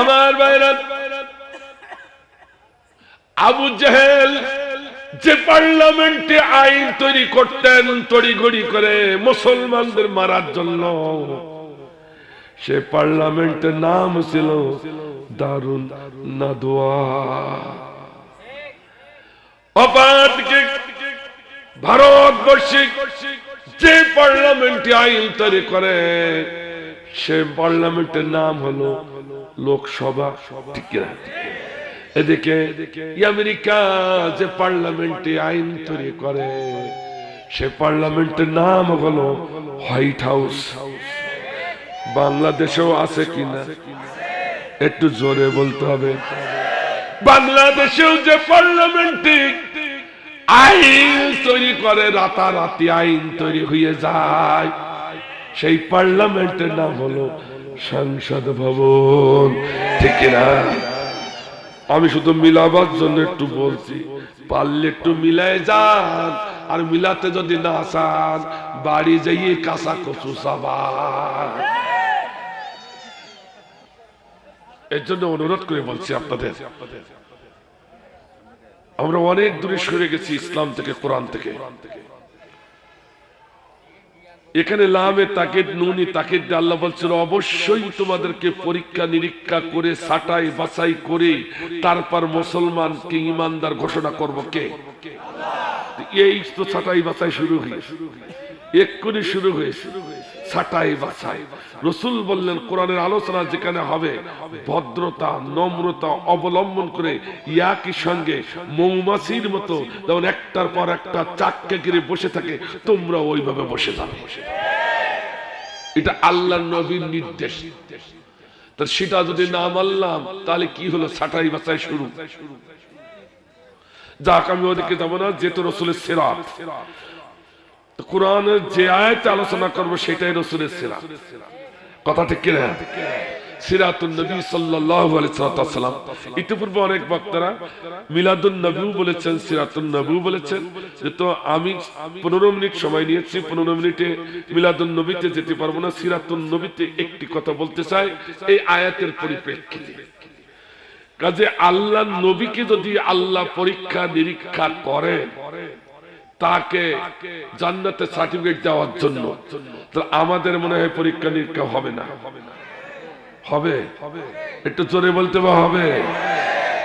আমার বাইরা আবু জেহেল যে পার্লামেন্টে আইন তৈরি করতেন, তড়িঘড়ি করে মুসলমানদের মারার জন্য, সে পার্লামেন্টের নাম ছিল দারুণ নাদোয়া। অপাতকে ভারতবর্ষে যে পার্লামেন্টে আইন তৈরি করে, সে পার্লামেন্টের নাম হলো লোকসভা, ঠিক এদিকে আমেরিকা যে পার্লামেন্টে আইন তৈরি করে, সে পার্লামেন্টের নাম হলো হোয়াইট হাউস। বাংলাদেশেও আছে কিনা? একটু জোরে বলতে হবে। বাংলাদেশেও যে পার্লামেন্টে আইন তৈরি করে, রাতারাতি আইন তৈরি হয়ে যায়, সেই পার্লামেন্টের নাম হলো সংসদ ভবন। ঠিক না আমি শুধু মিলাবার জন্য একটু বলছি, পারলে একটু মিলাই যান, আর মিলাতে যদি না চান, বাড়ি যাইয়ে কাঁচা কচু সাবান এর জন্য অনুরোধ করে বলছি আপনাদের, আমরা অনেক দূরে সরে গেছি ইসলাম থেকে, কোরআন থেকে। এখানে লামে তাকেদ, নুনি তাকেদ আল্লাহ বলছিল অবশ্যই তোমাদেরকে পরীক্ষা নিরীক্ষা করে সাটাই বাছাই করে, তারপর মুসলমান মুসলমানকে ইমানদার ঘোষণা করব কে? এই তো সাটাই বাছাই শুরু হয়েছে। এক্ষুনি শুরু হয়েছে। ছাটাই বাছাই। রসুল বললেন, কোরআনের আলোচনা যেখানে হবে, ভদ্রতা, নম্রতা অবলম্বন করে ইয়াকি সঙ্গে মৌমাছির মতো, যেমন একটার পর একটা চাককে ঘিরে বসে থাকে, তোমরা ওইভাবে বসে যাবে। এটা আল্লাহ নবীর নির্দেশ। তা সেটা যদি না মানলাম, তাহলে কি হলো ছাটাই বাছাই শুরু? যাক, আমি ওদিকে যাব না, যেহেতু রসুলের সেরাত। কোরআনের যে আয়াতে আলোচনা করব সেটাই রসুলের সিরাত কথা ঠিক কিনা? নবী সাল্লাল্লাহু আলাইহি ইতিপূর্বে অনেক বক্তারা মিলাদুন নবী বলেছেন, সিরাতুন নবী বলেছেন যে, তো আমি 15 মিনিট সময় নিয়েছি 15 মিনিটে মিলাদুন নবীতে যেতে পারব না, সিরাতুন নবীতে একটি কথা বলতে চাই, এই আয়াতের পরিপ্রেক্ষিতে। কাজে আল্লাহ নবীকে যদি আল্লাহ পরীক্ষা নিরীক্ষা করে তাকে জান্নাতে সার্টিফিকেট দেওয়ার জন্য। আমাদের মনে হয় পরীক্ষা নিরীক্ষা হবে না। হবে? একটু জোরে বলতে হবে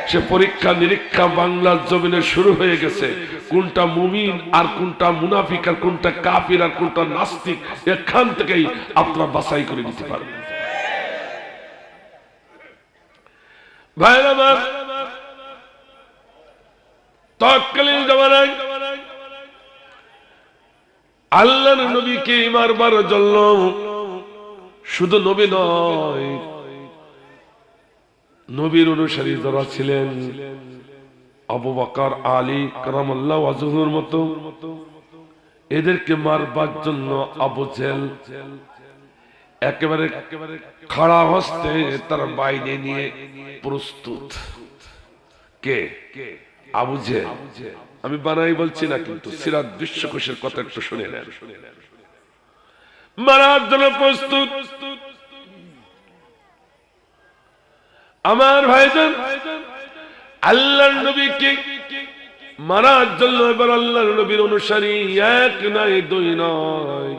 সে পরীক্ষা নিরীক্ষা বাংলার জমিনে শুরু হয়ে গেছে। কোনটা মুমিন আর কোনটা মুনাফিক আর কোনটা কাফির আর কোনটা নাস্তিক, এখান থেকেই আপনারা বাছাই করে নিতে পারবেন। ভাইরা তৎকালীন জমানায় আল্লাহর নবীকে মারবার জন্য শুধু নবী নয়, নবীর অনুসারী যারা ছিলেন, আবু বকর, আলী মতো, এদেরকে মারবার জন্য আবু জেল একেবারে খাড়া হস্তে তার নিয়ে প্রস্তুত। কে? আবু জেল। আমি বানাই বলছি না, কিন্তু সিরাত বিশ্বকোষের কথা একটু শুনে নেন। মারার জন্য প্রস্তুত। আমার ভাইজান, আল্লাহর নবীকে মারার জন্য এবার আল্লাহর নবীর অনুসারী এক নয় দুই নয়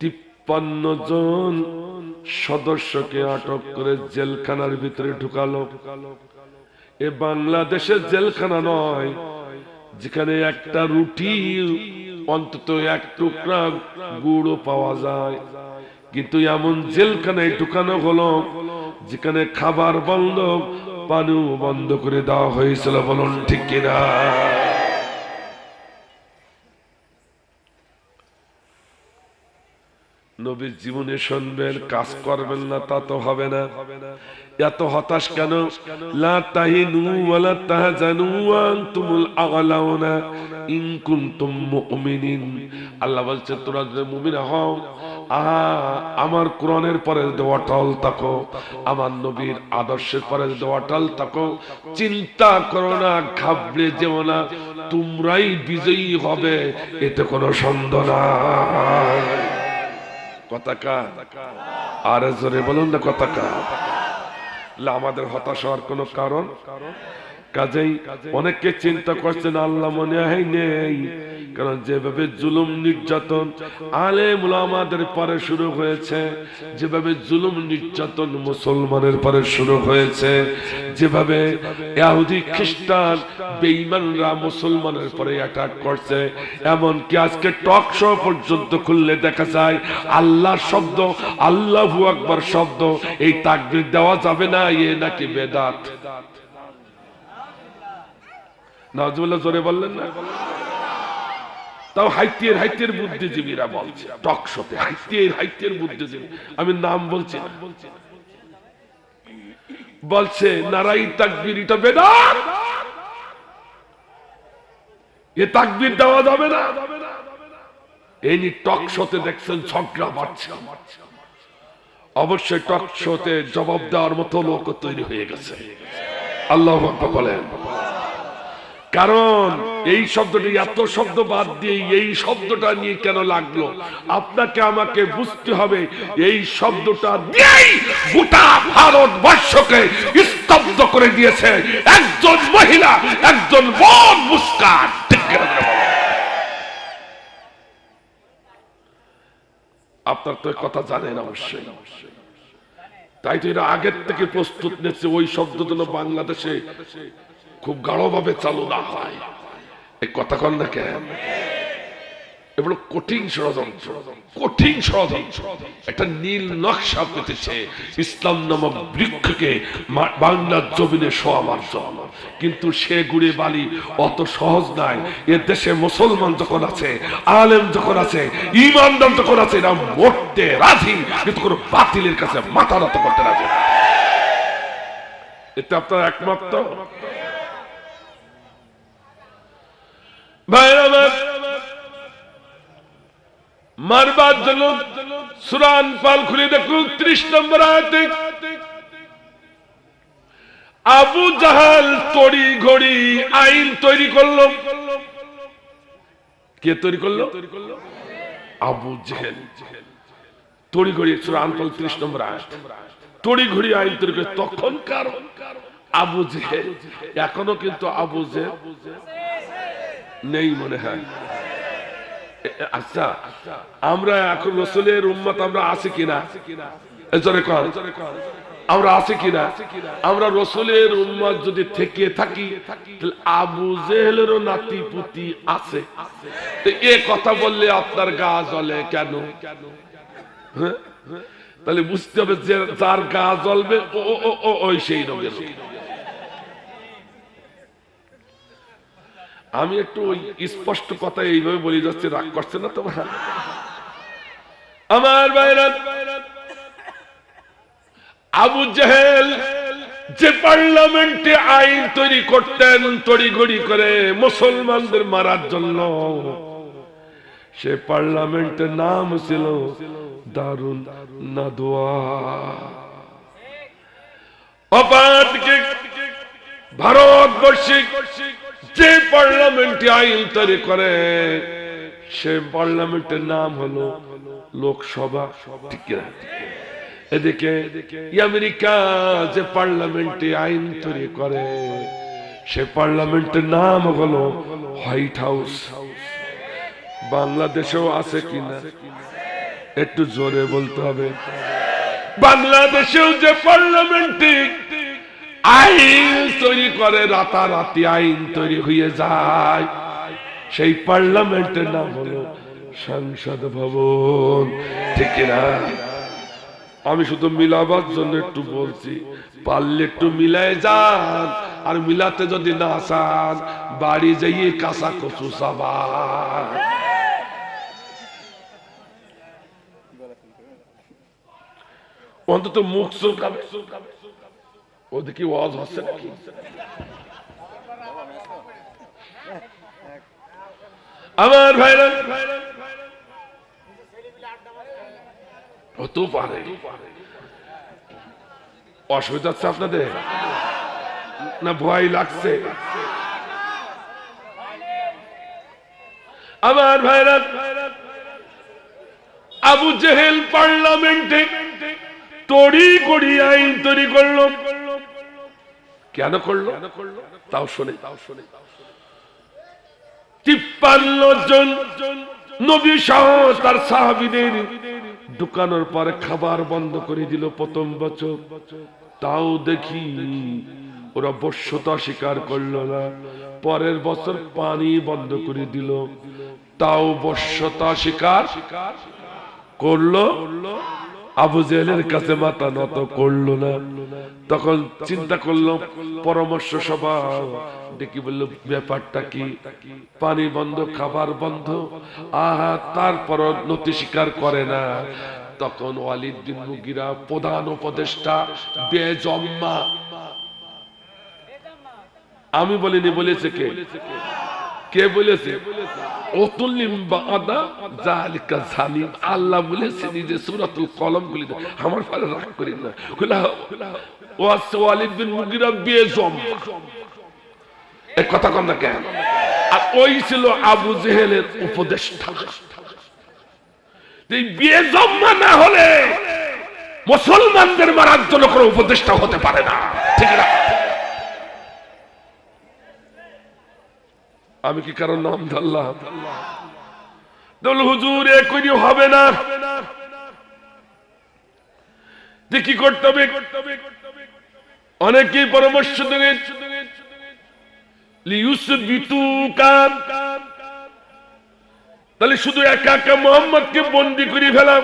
তিপ্পান্ন জন সদস্যকে আটক করে জেলখানার ভিতরে ঢুকালো। এ বাংলাদেশের জেলখানা নয় যেখানে একটা রুটি, অন্তত এক টুকরা গুড়ও পাওয়া যায়। কিন্তু এমন জেলখানায় ঢুকানো হলো, যেখানে খাবার বন্ধ, পানিও বন্ধ করে দেওয়া হয়েছিল বলুন ঠিক কিনা? নবীর জীবনে শুনবেন, কাজ করবেন না, তা তো হবে না। এত হতাশ কেন? আল্লাহ বলছে, তোমরা যদি মুমিন হও আহা আমার কোরআনের পরে যদি অটল থাকো, আমার নবীর আদর্শের পরে যদি অটল থাকো। চিন্তা করো না, ঘাবড়ে যেও না, তোমরাই বিজয়ী হবে, এতে কোনো সন্দেহ নাই। কথাকা আর জোরে বলুন না কথাকা আমাদের হতাশ হওয়ার কোনো কারণ? কাজেই অনেকে চিন্তা করছেন, আল্লাহ মনে হয় নেই। কারণ যেভাবে জুলুম নির্যাতন আলে আমাদের পরে শুরু হয়েছে, যেভাবে জুলুম নির্যাতন মুসলমানের পরে শুরু হয়েছে, যেভাবে ইহুদি খ্রিস্টান বেঈমানরা মুসলমানের পরে অ্যাটাক করছে, এমনকি আজকে টক শো পর্যন্ত খুললে দেখা যায় আল্লাহ শব্দ, আল্লাহু আকবার শব্দ, এই তাকবির দেওয়া যাবে না, এ নাকি বেদাত। নাজমুল্লাহ জোরে বললেন না? তাও বুদ্ধিজীবীরা বলছে, টক শোতে হাইতিয়ের হাইতিয়ের বুদ্ধিজীবী। আমি নাম বলছি না। বলছে, নারাই তাকবির, এটা বেদাত। এ তাকবির দেওয়া যাবে না। এই শোতে দেখছেন ঝগড়া বাড়ছে। অবশ্যই টক শোতে জবাব দেওয়ার মতো লোক তৈরি হয়ে গেছে। আল্লাহ বলেন। কারণ এই শব্দটি এত শব্দ বাদ দিয়ে এই শব্দটা নিয়ে কেন লাগল? আপনাকে আমাকে বুঝতে হবে, এই শব্দটা দিয়েই গোটা ভারতবর্ষকে স্তব্ধ করে দিয়েছে একজন মহিলা, একজন বন মুস্কান? আপনার তো কথা জানেন অবশ্যই অবশ্যই। তাই তো এরা আগের থেকে প্রস্তুত নিচ্ছে, ওই শব্দ যেন বাংলাদেশে খুব গাঢ়ভাবে চালু না হয়। এই কথা কন না কেন? কিন্তু সে গুড়ে বালি অত সহজ নাই এ দেশে মুসলমান যখন আছে, আলেম যখন আছে ইমানদার যখন আছে, এরা মরতে রাজি? কিন্তু কোনো বাতিলের কাছে মাথা নত করতে রাজি এতে আপনার একমাত্র। মারবার জন্য সুরান পাল খুলে দেখুন, ত্রিশ নম্বর আবু জাহাল তড়ি ঘড়ি আইন তৈরি করল। কে তৈরি করল? আবু জেহেল। তড়ি ঘড়ি সুরান ত্রিশ নম্বর আয়াত তড়ি ঘড়ি আইন তৈরি তখন কারণ আবু জেহেল। এখনও কিন্তু আবু জেহেল নেই মনে হয়। আচ্ছা আমরা এখন রসুলের উম্মত আমরা আছি কিনা? এ, জোরে কর। আমরা আছি কিনা? আমরা রসুলের উম্মত যদি থেকে থাকি, তাহলে আবু জেহেলেরও নাতি পুতি আছে এ কথা বললে আপনার গা জ্বলে কেন? হ্যাঁ? তাহলে বুঝতে হবে যে যার গা জ্বলবে, ও- ও- ওই সেই রোগের আমি একটু ওই স্পষ্ট কথা এইভাবে বলে যাচ্ছি, রাগ করছে না তোমার আমার বাইরা আবু জাহেল যে পার্লামেন্টে আইন তৈরি করতেন, তড়িঘড়ি করে মুসলমানদের মারার জন্য। সে পার্লামেন্টের নাম ছিল দারুণ নাদোয়া অপাতকে ভারতবর্ষিক যে পার্লামেন্টে আইন তৈরি করে, সে পার্লামেন্টের নাম হলো লোকসভা? এদিকে আমেরিকা যে পার্লামেন্টে আইন তৈরি করে, সে পার্লামেন্টের নাম হলো হোয়াইট হাউস। বাংলাদেশেও আছে কিনা? একটু জোরে বলতে হবে। বাংলাদেশেও যে পার্লামেন্টে আইন তৈরি করে, রাতারাতি আইন তৈরি হয়ে যায়, সেই পার্লামেন্টের নাম হলো সংসদ ভবন। ঠিক না আমি শুধু মিলাবার জন্য একটু বলছি, পারলে একটু মিলাই যান, আর মিলাতে যদি না চান, বাড়ি যাইয়ে কাঁচা কচু চাবান। অন্তত মুখ চুলকাবে। ওদিকে ওয়াজ হচ্ছে নাকি? আমার ভাইরা পারে অসুবিধা হচ্ছে আপনাদের? না ভয় লাগছে? আমার ভাইরা, আবু জেহেল পার্লামেন্টে তড়ি করি আইন তৈরি করল। কেন করল? তাও শোনে। তাও শোনে তিপ্পান্ন জন নবী সহ তার সাহাবিদের ঢুকানোর পরে খাবার বন্ধ করে দিল প্রথম বছর। তাও দেখি ওরা বর্ষতা স্বীকার করল না। পরের বছর পানি বন্ধ করে দিল। তাও বর্ষতা স্বীকার করল। আবু জেহেলের কাছে মাথা নত করল না। তখন চিন্তা করল, পরামর্শ সভা। বলল, ব্যাপারটা কি? পানি বন্ধ, খাবার বন্ধ? আহা তারপর নতি স্বীকার করে না। তখন ওয়ালিদ্দিন মুগিরা প্রধান উপদেষ্টা, বেজম্মা। আমি বলিনি, বলেছে কে? কে বলেছে? আল্লাহ বলেছে নিজে কলম আমার পারে রাগ করি না। বেজম কথা কম না কেন? আর ওই ছিল আবু জেহেলের উপদেষ্টা। এই বেজম্মা না হলে মুসলমানদের মারার জন্য কোনো উপদেষ্টা হতে পারে না। ঠিক না? আমি কি কারণ নাম ধরলাম বলল হুজুর, এ হবে না। কি করতে হবে? অনেকেই পরামর্শ দেবেন। তাহলে শুধু একা একা মোহাম্মদকে বন্দি করে ফেলাম।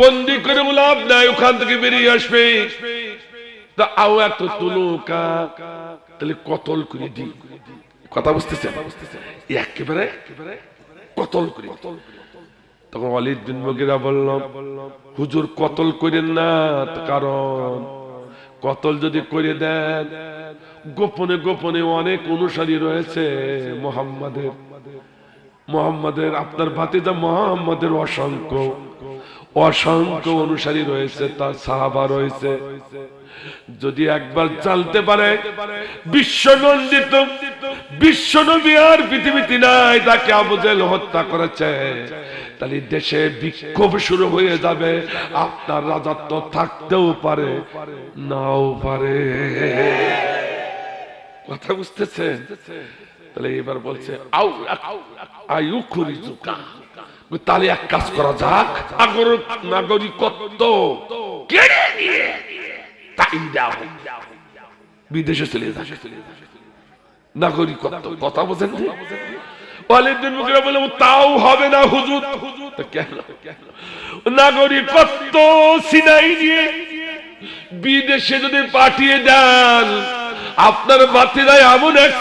বন্দি করে লাভ নাই, ওখান থেকে বেরিয়ে আসবে। তাহলে কতল করে কথা একেবারে কতল করে তখন হুজুর, কতল করেন না কারণ? কতল যদি করে দেন, গোপনে গোপনে অনেক অনুসারী রয়েছে মোহাম্মদের। মোহাম্মদের, আপনার ভাতিজা মোহাম্মদের অসংখ্য অসংখ্য অনুসারী রয়েছে, তার সাহাবা রয়েছে। যদি একবার চালতে পারে, বিশ্ব নন্দিত, বিশ্ব নবী আর পৃথিবীতে নাই, তাকে আবুজেল হত্যা করেছে। তাহলে দেশে বিক্ষোভ শুরু হয়ে যাবে, আপনার রাজত্ব থাকতেও পারে, নাও পারে। কথা বুঝতেছেন? তাহলে এবার বলছে তাহলে এক কাজ করা যাক নাগরিক নাগরিকত্ব কেড়ে নিয়ে বিদেশে চলে যাবে নাগরিকত্ব কথা বোঝেন তাও হবে না হুজুর। নাগরিকত্ব সিনাই বিদেশে যদি পাঠিয়ে দেন, আপনার বাতিরাই এমন এক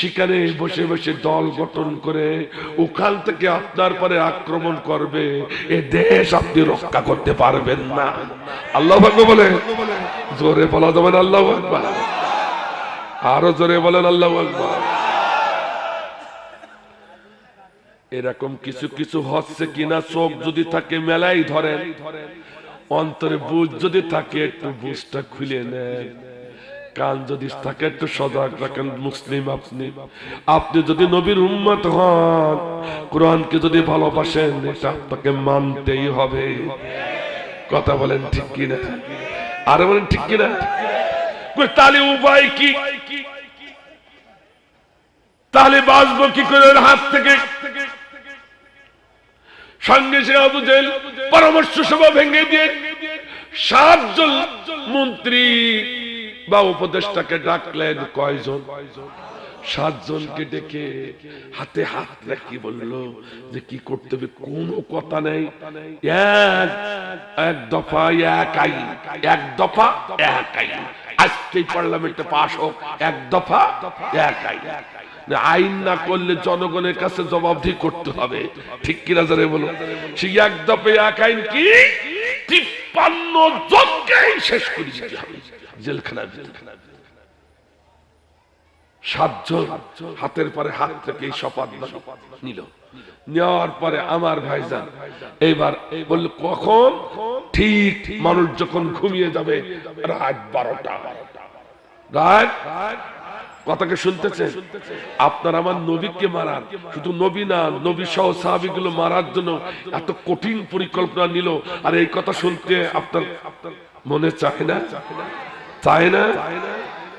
সেখানে বসে বসে দল গঠন করে ওখান থেকে আপনার পরে আক্রমণ করবে। এ দেশ আপনি রক্ষা করতে পারবেন না। আল্লাহ ভাগ্য বলে, জোরে বলা যাবেন আল্লাহ আকবার? আরও জোরে বলেন আল্লাহ আকবার। এরকম কিছু কিছু হচ্ছে কিনা, চোখ যদি থাকে মেলাই ধরেন, অন্তরে বুঝ যদি থাকে, একটু বুঝটা খুলে নেন। কান যদি থাকে একটু সজাগ রাখেন মুসলিম আপনি। আপনি যদি নবীর উম্মত হন, কোরআনকে যদি ভালোবাসেন, এটা আপনাকে মানতেই হবে। কথা বলেন ঠিক কিনা? আরে বলেন ঠিক কিনা? তাহলে উপায় কি? তাহলে বাঁচবো কি করে হাত থেকে? সঙ্গে সে আবু জেল পরামর্শ সভা ভেঙে দিয়ে সাতজন মন্ত্রী বা উপদেষ্টাকে ডাকলেন কয়জন? সাতজনকে ডেকে হাতে হাত রাখি বলল যে কি করতে হবে, কোনো কথা নেই। এক এক দফা, এক আইন। এক দফা, এক আইন। আজকেই পার্লামেন্টে পাশ হোক। এক দফা, এক আইন। না করলে জনগণের কাছে জবাবদি করতে হবে। ঠিক কিনা জানে বলো? সেই এক দফে, এক আইন কি? তিপ্পান্ন জনকেই শেষ করে দিতে হবে। জেলখানা জেলখানা সাতজন হাতের পরে হাত থেকে শপথ নিল। নেওয়ার পরে আমার ভাইজান এবার বলল, কখন? ঠিক মানুষ যখন ঘুমিয়ে যাবে, রাত বারোটা। কথাকে শুনতেছেন আপনার আমার নবীকে মারার, শুধু নবী না নবী সহ সাহাবিগুলো মারার জন্য এত কঠিন পরিকল্পনা নিল। আর এই কথা শুনতে আপনার মনে চায় না? চায় না?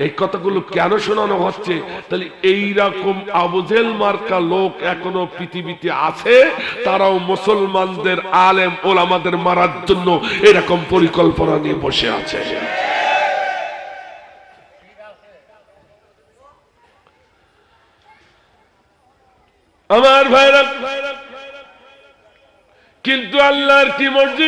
এই কথাগুলো কেন শোনানো হচ্ছে? তাহলে এইরকম আবুজেল মার্কা লোক এখনও পৃথিবীতে আছে? তারাও মুসলমানদের আলেম, ওলামাদের মারার জন্য এরকম পরিকল্পনা নিয়ে বসে আছে। আমার ভাইরা, কিন্তু আল্লাহর কি মর্জি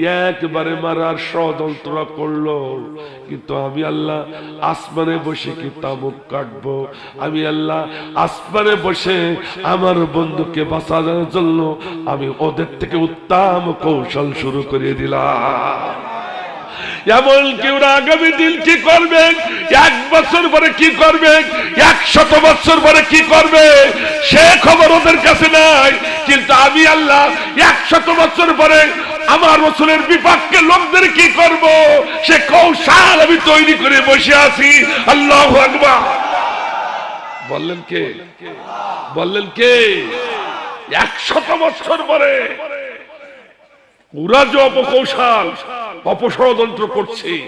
একবারে মারার ষড়যন্ত্র করল। কিন্তু আমি আল্লাহ আসমানে বসে কি তামুক কাটবো? আমি আল্লাহ আসমানে বসে আমার বন্ধুকে বাঁচানোর জন্য আমি ওদের থেকে উত্তম কৌশল শুরু করে দিলাম। এমন কেউ আগামী দিন কি করবে? এক বছর পরে কি করবে? একশত বছর পরে কি করবে? সে খবর ওদের কাছে নাই। কিন্তু আমি আল্লাহ একশত বছর পরে আমার রসুলের বিপক্ষে লোকদের কি করব? সে কৌশল আমি তৈরি করে বসে আছি। আল্লাহ আকবার। বললেন কে? বললেন কে? একশত বছর পরে ওরা যে অপকৌশল অপষড়যন্ত্র করছে।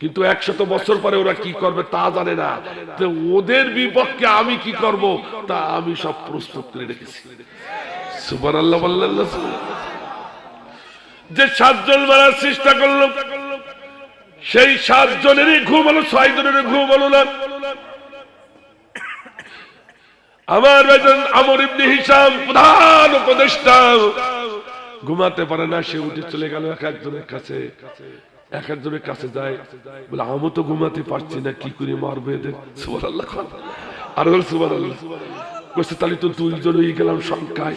কিন্তু একশত বছর পরে ওরা কি করবে তা জানে না। তো ওদের বিপক্ষে আমি কি করব তা আমি সব প্রস্তুত করে রেখেছি। সুবার আল্লাহ বললেন না? যে সাতজন মারার চেষ্টা করল, সেই সাতজনেরই ঘুম হলো, ছয় জনের ঘুম হলো না। আমার বেতন আমর ইবনে হিসাম, প্রধান উপদেষ্টা, ঘুমাতে পারে না, সে উঠে চলে গেল এক একজনের কাছে। এক একজনের কাছে যায়, বলে, আমি তো ঘুমাতে পারছি না, কি করে মারবো এদের? সুবান আল্লাহ আর সুবান আল্লাহ তাহলে তো দুইজন হয়ে গেলাম সংখ্যায়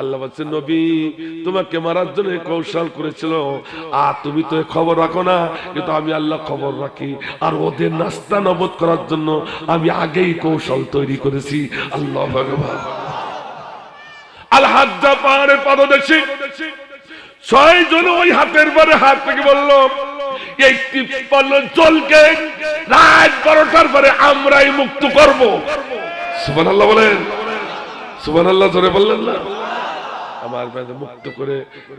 আল্লাহ বলছে নবী, তোমাকে মারার জন্য কৌশল করেছিল। আর তুমি তো খবর রাখো না, কিন্তু আমি আল্লাহ খবর রাখি। আর ওদের নাস্তা নবদ করার জন্য আমি আগেই কৌশল তৈরি করেছি। আল্লাহ ভগবান আল হাজ্জা পাহাড়ের পাদদেশে ছয় জন ওই হাতের বারে হাত থেকে বলল, এই তিপ্পান্ন জলকে রাত বারোটার পরে আমরাই মুক্ত করব। সুবান আল্লাহ বলেন। সুবান আল্লাহ ধরে বললেন না। আমার বেদে মুক্ত করে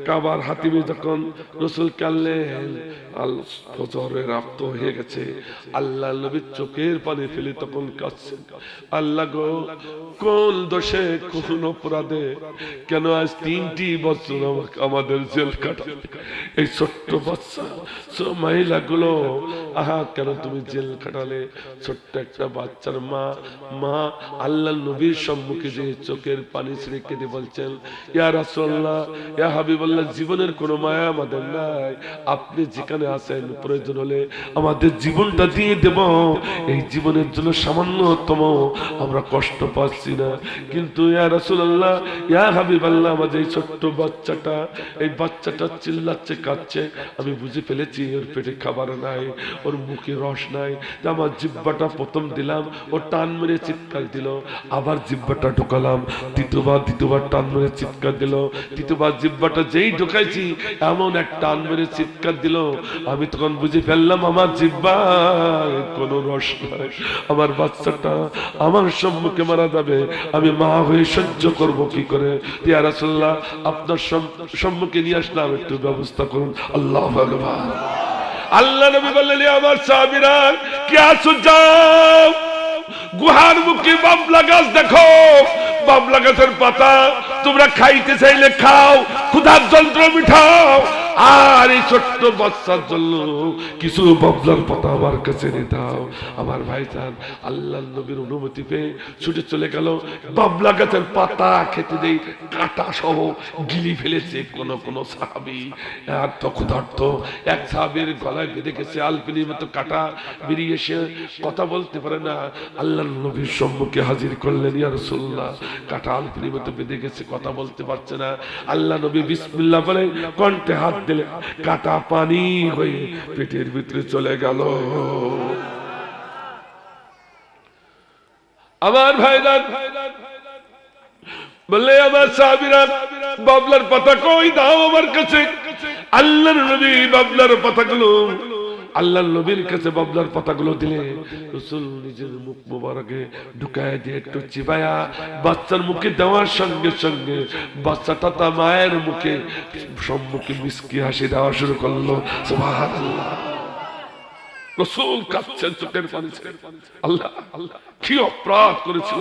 কাবার হাতিমে যখন রসুল কানলেন আল ফজরে রক্ত হয়ে গেছে। আল্লাহ নবীর চোখের পানি ফেলে তখন কাঁদছেন। আল্লাহ গো, কোন দোষে কোন অপরাধে কেন আজ তিনটি বছর আমাদের জেল কাটা এই ছোট্ট বাচ্চা মহিলা গুলো আহা, কেন তুমি জেল কাটালে? ছোট্ট একটা বাচ্চার মা মা, আল্লাহ নবীর সম্মুখে যে চোখের পানি ছেড়ে কেঁদে বলছেন, ইয়া রাসূলুল্লাহ, ইয়া হাবিবাল্লাহ, জীবনের কোনো মায়া আমাদের নাই। আপনি যেখানে আছেন, প্রয়োজন হলে আমাদের জীবনটা দিয়ে দেব। এই জীবনের জন্য সামান্যতম আমরা কষ্ট পাচ্ছি না। কিন্তু ইয়া রাসূলুল্লাহ, ইয়া হাবিবাল্লাহ আমাদের এই ছোট্ট বাচ্চাটা, এই বাচ্চাটা চিল্লাচ্ছে, কাঁদছে, আমি বুঝে ফেলেছি, ওর পেটে খাবার নাই, ওর মুখে রস নাই। আমার জিব্বাটা প্রথম দিলাম, ও টান মেরে চিৎকার দিল, আবার জিব্বাটা ঢোকালাম, দ্বিতীয়বার দ্বিতীয়বার টান মেরে চিৎকার দিল। তৃতীয়বার জিব্বাটা যেই ঢোকাইছি, এমন এক টান চিৎকার দিল। আমি তখন বুঝে ফেললাম, আমার জিব্বা কোনো রস নাই আমার বাচ্চাটা আমার সম্মুখে মারা যাবে। আমি মা হয়ে সহ্য করব কি করে? ইয়া আপনার সম্মুখে নিয়ে আসলাম, একটু ব্যবস্থা করুন। আল্লাহ ভগবান আল্লাহ নবী বললেন, "এ আমার সাহাবীরা, কি আছো? যাও। গুহার মুখে বাবলা গাছ দেখো। বাবলা গাছের পাতা তোমরা খাইতে চাইলে খাও ক্ষুধার যন্ত্র মিঠাও। আর এই ছোট্ট বাচ্চার জন্য কিছু বাবলার পাতা আমার কাছে দাও আমার ভাইজান আল্লাহ নবীর অনুমতি পেয়ে ছুটে চলে গেল। বাবলা গাছের পাতা খেতে দেই, কাটা সহ গিলি ফেলেছে কোন কোন সাহাবি। আর তখনার্থ এক সাহাবির গলায় বেঁধে গেছে আলপিনির মতো কাটা, বেরিয়ে এসে কথা বলতে পারে না। আল্লাহ নবীর সম্মুখে হাজির করলেন, ইয়া রাসূলুল্লাহ। কাটা আলপিনির মতো বেঁধে গেছে, কথা বলতে পারছে না। আল্লাহ নবী বিসমিল্লাহ বলে, কণ্ঠে হাত দিলে কাটা পানি হয়ে পেটের ভিতরে চলে গেল। আমার ভাই বললে, আমার সাহাবিরা, বাবলার পাতা কই দাও আমার কাছে? আল্লাহর নবী বাবলার পাতাগুলো আল্লাহর নবীর কাছে বাবলার পাতাগুলো দিলে, রসুল নিজের মুখ মোবারকে ঢুকায় দিয়ে একটু চিবায়া, বাচ্চার মুখে দেওয়ার সঙ্গে সঙ্গে বাচ্চাটা তার মায়ের মুখে, সম্মুখে মিসকি হাসি দেওয়া শুরু করল। রসুল কাঁদছেন চোখের পানি আল্লাহ আল্লাহ, কি অপরাধ করেছিল?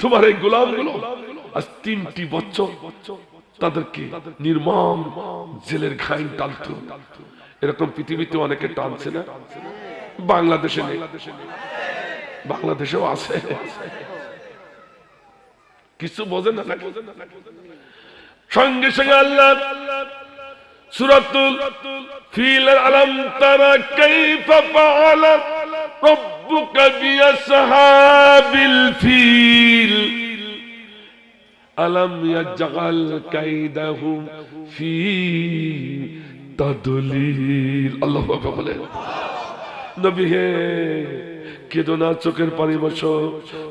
তোমার এই গোলামগুলো আজ তিনটি বছর তাদেরকে নির্মম জেলের ঘাইন টানতো। এরকম পৃথিবীতে অনেকে টানছে না? বাংলাদেশে নেই। বাংলাদেশেও আছে। কিছু বোঝে না? সঙ্গে সঙ্গে আল্লাহ সুরাতুল ফিল আলম তারা কাইফা ফাআলা ফিল। আলম ফি তাদলিল আল্লাহু বলেন, নবী হে, কেদো না চোখের পানি বসো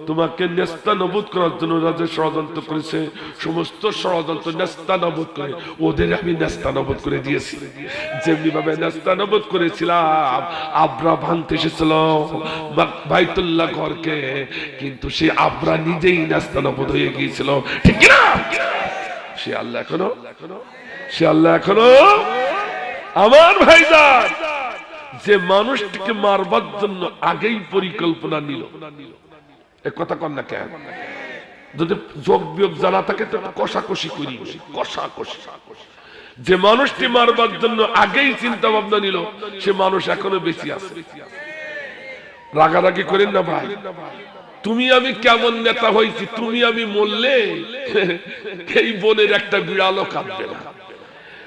তোমাকে নেস্তা নবুদ করার জন্য রাজা ষড়যন্ত্র করেছে, সমস্ত ষড়যন্ত্র নেস্তা নবুদ করে। ওদের আমি নেস্তা নবুদ করে দিয়েছি। যেমনি ভাবে নেস্তা নবুদ করেছিলাম, আব্রা ভাঙতে এসেছিল বাইতুল্লাহ ঘরকে, কিন্তু সে আব্রা নিজেই নেস্তা নবুদ হয়ে গিয়েছিল। ঠিক না সে আল্লাহ এখনও? সে আল্লাহ এখনও? আমার ভাইজান, যে মানুষটিকে মারবার জন্য আগেই পরিকল্পনা নিল। কথা কন না কেন? যদি যোগ বিয়োগ জানা থাকে, তো কষাকষি করি কষাকষি। যে মানুষটি মারবার জন্য আগেই চিন্তা ভাবনা নিল, সে মানুষ এখনও বেশি আছে। রাগারাগি করেন না ভাই। তুমি আমি কেমন নেতা হয়েছি, তুমি আমি মরলে, এই বনের একটা বিড়ালও কাঁদবে না।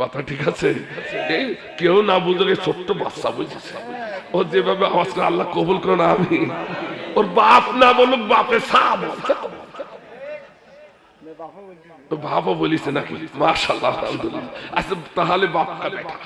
কথা ঠিক আছে? কেউ না বুঝলে ছোট্ট বাচ্চা বুঝেছে। ও যেভাবে আওয়াজ করে আল্লাহ কবুল করে না আমি ওর বাপ না বলুক বাপে সাপ। বাপও বলিছে নাকি? মাশাল্লাহ আলহামদুলিল্লাহ। আচ্ছা তাহলে বাপটা বেটা।